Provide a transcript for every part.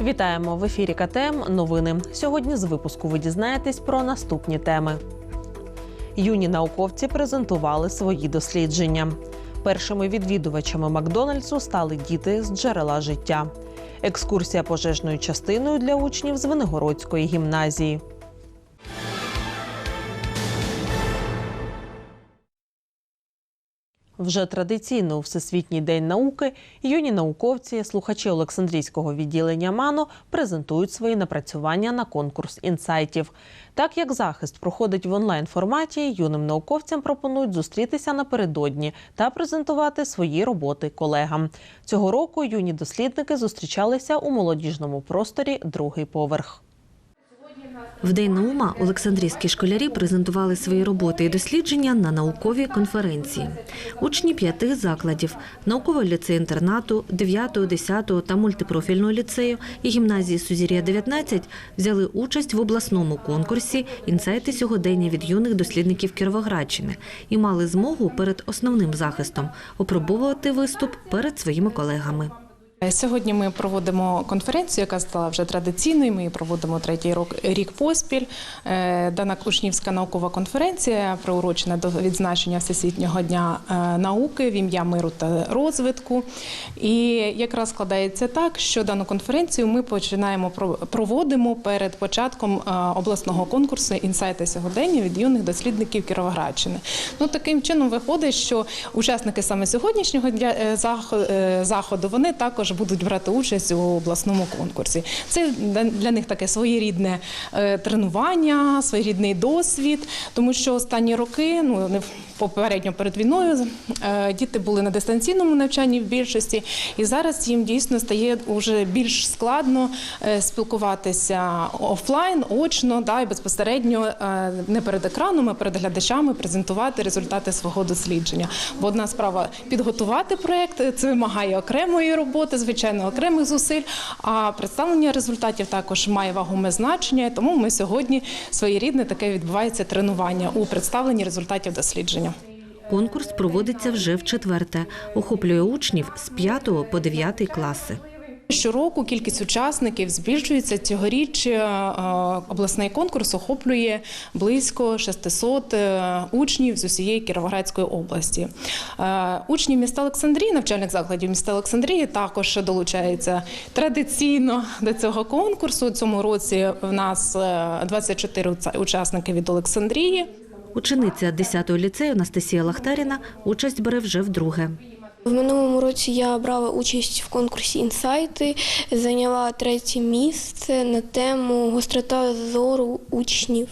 Вітаємо в ефірі КТМ. Новини. Сьогодні з випуску ви дізнаєтесь про наступні теми. Юні науковці презентували свої дослідження. Першими відвідувачами Макдональдсу стали діти з джерела життя. Екскурсія пожежною частиною для учнів з Виногородської гімназії. Вже традиційно у Всесвітній день науки юні науковці, слухачі Олександрійського відділення МАНО презентують свої напрацювання на конкурс інсайтів. Так як захист проходить в онлайн форматі, юним науковцям пропонують зустрітися напередодні та презентувати свої роботи колегам. Цього року юні дослідники зустрічалися у молодіжному просторі другий поверх. В День наума Олександрійські школярі презентували свої роботи і дослідження на науковій конференції. Учні п'яти закладів наукового ліцею-інтернату, 9, 10 та мультипрофільного ліцею і гімназії Сузір'я 19 взяли участь в обласному конкурсі Інсайти сьогодення від юних дослідників Кіровоградщини і мали змогу перед основним захистом опробувати виступ перед своїми колегами. Сьогодні ми проводимо конференцію, яка стала вже традиційною. Ми її проводимо третій рік поспіль. Е, Дана учнівська наукова конференція приурочена до відзначення Всесвітнього дня е, науки в ім'я миру та розвитку. І якраз складається так, що дану конференцію ми починаємо про- проводимо перед початком е, обласного конкурсу інсайти сьогодення від юних дослідників Кіровоградщини. Ну таким чином виходить, що учасники саме сьогоднішнього дня е, захо- е, заходу вони також будуть брати участь у обласному конкурсі. Це для- них таке своєрідне е, тренування, своєрідний досвід, тому що останні роки, ну попередньо перед війною, е, діти були на дистанційному навчанні в більшості, і зараз їм дійсно стає вже більш складно е, спілкуватися офлайн, очно, да, і безпосередньо е, не перед екраном, а перед глядачами презентувати результати свого дослідження. Бо одна справа підготувати проєкт, це вимагає окремої роботи, звичайно, окремих зусиль. А представлення результатів також має вагоме значення. Тому ми сьогодні своєрідне таке відбувається тренування у представленні результатів дослідження. Конкурс проводиться вже в четверте, охоплює учнів з 5 по 9 класи. Щороку кількість учасників збільшується. Цьогоріч е, обласний конкурс охоплює близько 600 е, учнів з усієї Кіровоградської області. Е, Учні міста Олександрії, навчальних закладів міста Олександрії також долучаються традиційно до цього конкурсу. У цьому році в нас е, 24 учасники від Олександрії. Учениця 10-го ліцею Анастасія Лахтаріна участь бере вже вдруге. В минулому році я брала участь в конкурсі інсайти, зайняла третє місце на тему гострота зору учнів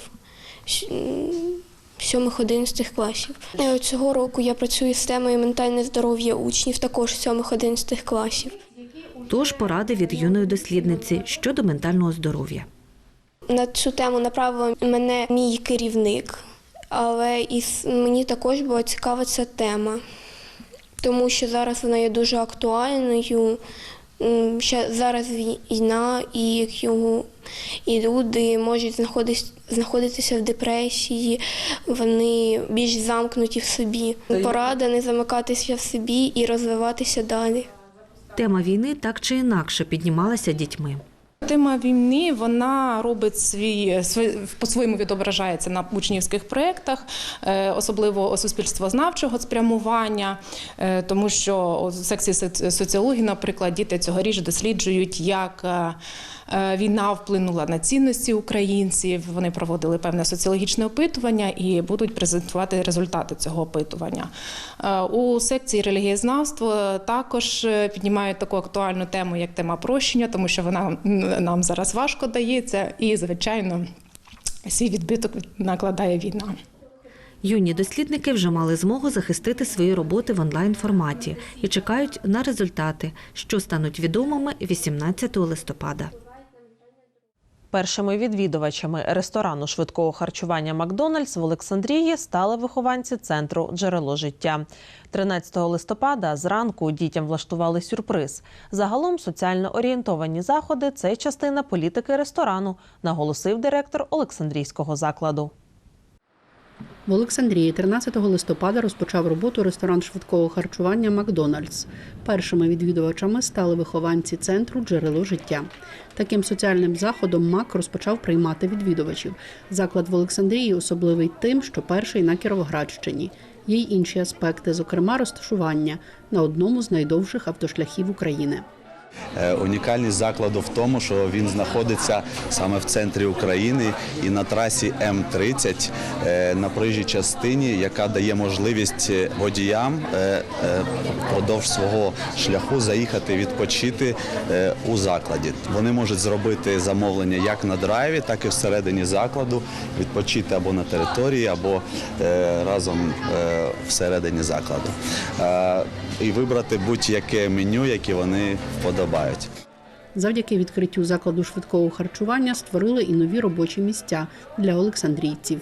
7-11 класів. Е, Цього року я працюю з темою ментальне здоров'я учнів, також 7-11 класів. Тож поради від юної дослідниці щодо ментального здоров'я. На цю тему направив мене мій керівник, але і мені також була цікава ця тема, тому що зараз вона є дуже актуальною. Ще зараз війна, і його і люди можуть знаходитись, знаходитися в депресії, вони більш замкнуті в собі. Порада не замикатися в собі і розвиватися далі. Тема війни так чи інакше піднімалася дітьми. Тема війни вона робить свій свій- по-своєму відображається на учнівських проєктах, е, особливо суспільствознавчого спрямування, е, тому що у секції соціології, наприклад, діти цьогоріч досліджують, як е, війна вплинула на цінності українців. Вони проводили певне соціологічне опитування і будуть презентувати результати цього опитування. У секції релігієзнавство також піднімають таку актуальну тему, як тема прощення, тому що вона нам зараз важко дається, і звичайно свій відбиток накладає війна. Юні дослідники вже мали змогу захистити свої роботи в онлайн форматі і чекають на результати, що стануть відомими 18 листопада. Першими відвідувачами ресторану швидкого харчування Макдональдс в Олександрії стали вихованці центру Джерело життя. 13 листопада зранку дітям влаштували сюрприз. Загалом соціально орієнтовані заходи це частина політики ресторану, наголосив директор Олександрійського закладу. В Олександрії 13 листопада розпочав роботу ресторан швидкого харчування Макдональдс. Першими відвідувачами стали вихованці центру Джерело життя. Таким соціальним заходом МАК розпочав приймати відвідувачів. Заклад в Олександрії особливий тим, що перший на Кіровоградщині. Є й інші аспекти, зокрема розташування на одному з найдовших автошляхів України. Е, Унікальність закладу в тому, що він знаходиться саме в центрі України і на трасі М30 е, на проїжджій частині, яка дає можливість водіям е, впродовж свого шляху заїхати відпочити у закладі. Вони можуть зробити замовлення як на драйві, так і всередині закладу, відпочити або на території, або разом всередині закладу. І вибрати будь-яке меню, яке вони вподобають. Завдяки відкриттю закладу швидкого харчування створили і нові робочі місця для олександрійців.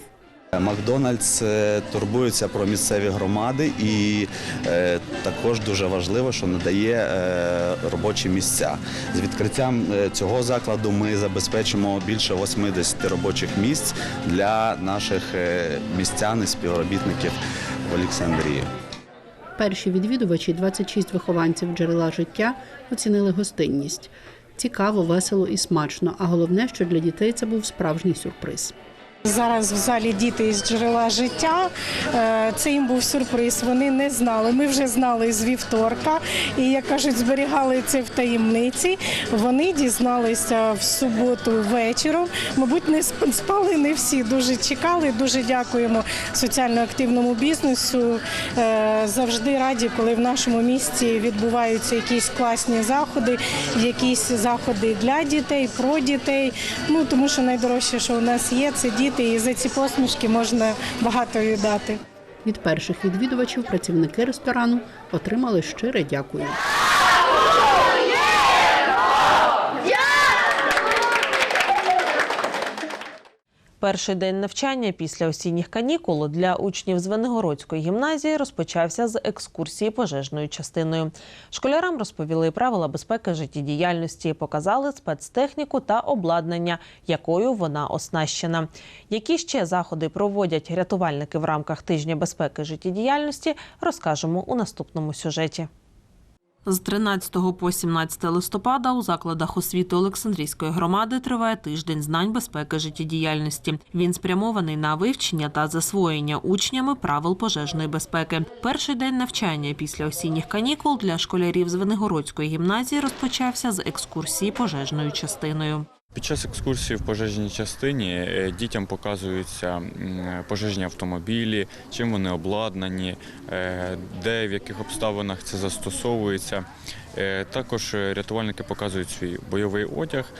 Макдональдс е, турбується про місцеві громади і е, також дуже важливо, що надає е, робочі місця. З відкриттям цього закладу ми забезпечимо більше 80 робочих місць для наших містян і співробітників в Олександрії. Перші відвідувачі, 26 вихованців джерела життя, оцінили гостинність. Цікаво, весело і смачно. А головне, що для дітей це був справжній сюрприз. Зараз в залі діти із джерела життя. Е, Це їм був сюрприз. Вони не знали. Ми вже знали з вівторка, і як кажуть, зберігали це в таємниці. Вони дізналися в суботу вечором. Мабуть, не спали не всі. Дуже чекали. Дуже дякуємо соціально активному бізнесу. Е, Завжди раді, коли в нашому місті відбуваються якісь класні заходи, якісь заходи для дітей, про дітей. Ну тому що найдорожче, що у нас є, це діти, і за ці посмішки можна багато віддати. Від перших відвідувачів працівники ресторану отримали щире дякую. Перший день навчання після осінніх канікул для учнів Звенигородської гімназії розпочався з екскурсії пожежною частиною. Школярам розповіли правила безпеки життєдіяльності, показали спецтехніку та обладнання, якою вона оснащена. Які ще заходи проводять рятувальники в рамках тижня безпеки життєдіяльності, розкажемо у наступному сюжеті. З 13 по 17 листопада у закладах освіти Олександрійської громади триває тиждень знань безпеки життєдіяльності. Він спрямований на вивчення та засвоєння учнями правил пожежної безпеки. Перший день навчання після осінніх канікул для школярів з Венигородської гімназії розпочався з екскурсії пожежною частиною. Під час екскурсії в пожежній частині е, дітям показуються пожежні автомобілі, чим вони обладнані, е, де в яких обставинах це застосовується. Е, Також рятувальники показують свій бойовий одяг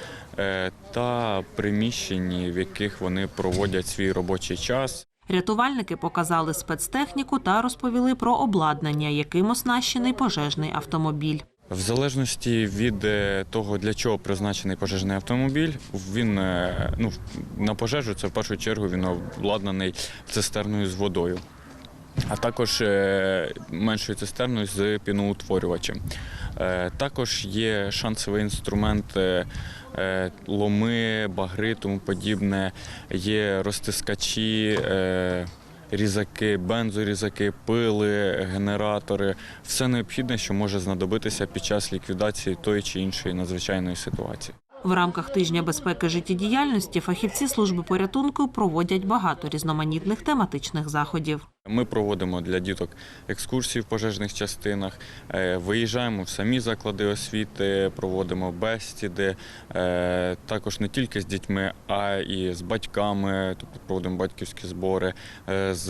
та приміщення, в яких вони проводять свій робочий час. Рятувальники показали спецтехніку та розповіли про обладнання, яким оснащений пожежний автомобіль. В залежності від е, того, для чого призначений пожежний автомобіль, він е, ну, на пожежу це в першу чергу він обладнаний цистерною з водою, а також е, меншою цистерною з піноутворювачем. Також є шансовий інструмент. Ломи, багри, тому подібне, є розтискачі, різаки, бензорізаки, пили, генератори все необхідне, що може знадобитися під час ліквідації тої чи іншої надзвичайної ситуації. В рамках тижня безпеки життєдіяльності фахівці служби порятунку проводять багато різноманітних тематичних заходів. Ми проводимо для діток екскурсії в пожежних частинах, е, виїжджаємо в самі заклади освіти, проводимо бесіди, е, також не тільки з дітьми, а і з батьками, тобто проводимо батьківські збори, е, з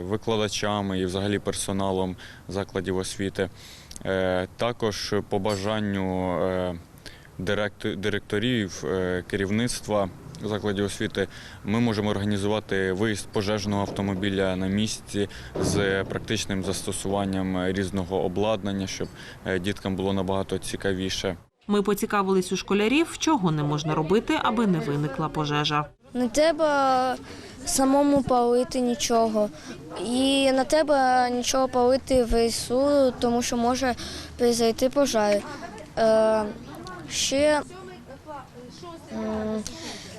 викладачами і взагалі персоналом закладів освіти. Також по бажанню директорів, е, керівництва закладів освіти ми можемо організувати виїзд пожежного автомобіля на місці з практичним застосуванням різного обладнання, щоб е, діткам було набагато цікавіше. Ми поцікавились у школярів, чого не можна робити, аби не виникла пожежа. Не треба самому палити нічого. І не треба нічого палити в лісу, тому що може произойти пожар. Ще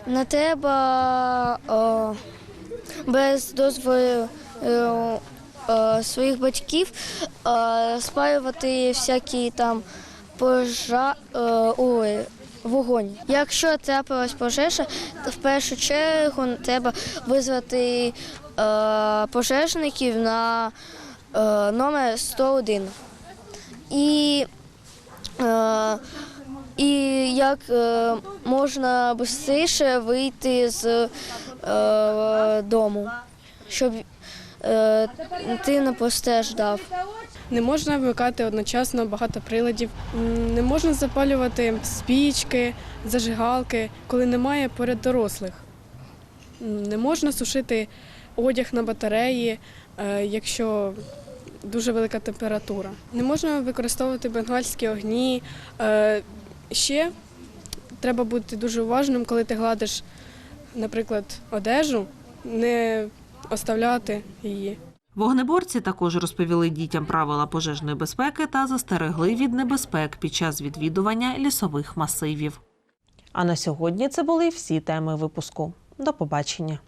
не треба без дозволу е, своїх батьків е, спалювати всякі там пожа... е, ой, вогонь. Якщо трапилась пожежа, то в першу чергу треба визвати е, пожежників на номер 101. І, і як е, можна швидше вийти з е, дому, щоб е, ти не постраждав. Не можна вмикати одночасно багато приладів, не можна запалювати спічки, зажигалки, коли немає поряд дорослих. Не можна сушити одяг на батареї, якщо дуже велика температура. Не можна використовувати бенгальські огні. Ще треба бути дуже уважним, коли ти гладиш, наприклад, одежу, не оставляти її. Вогнеборці також розповіли дітям правила пожежної безпеки та застерегли від небезпек під час відвідування лісових масивів. А на сьогодні це були всі теми випуску. До побачення.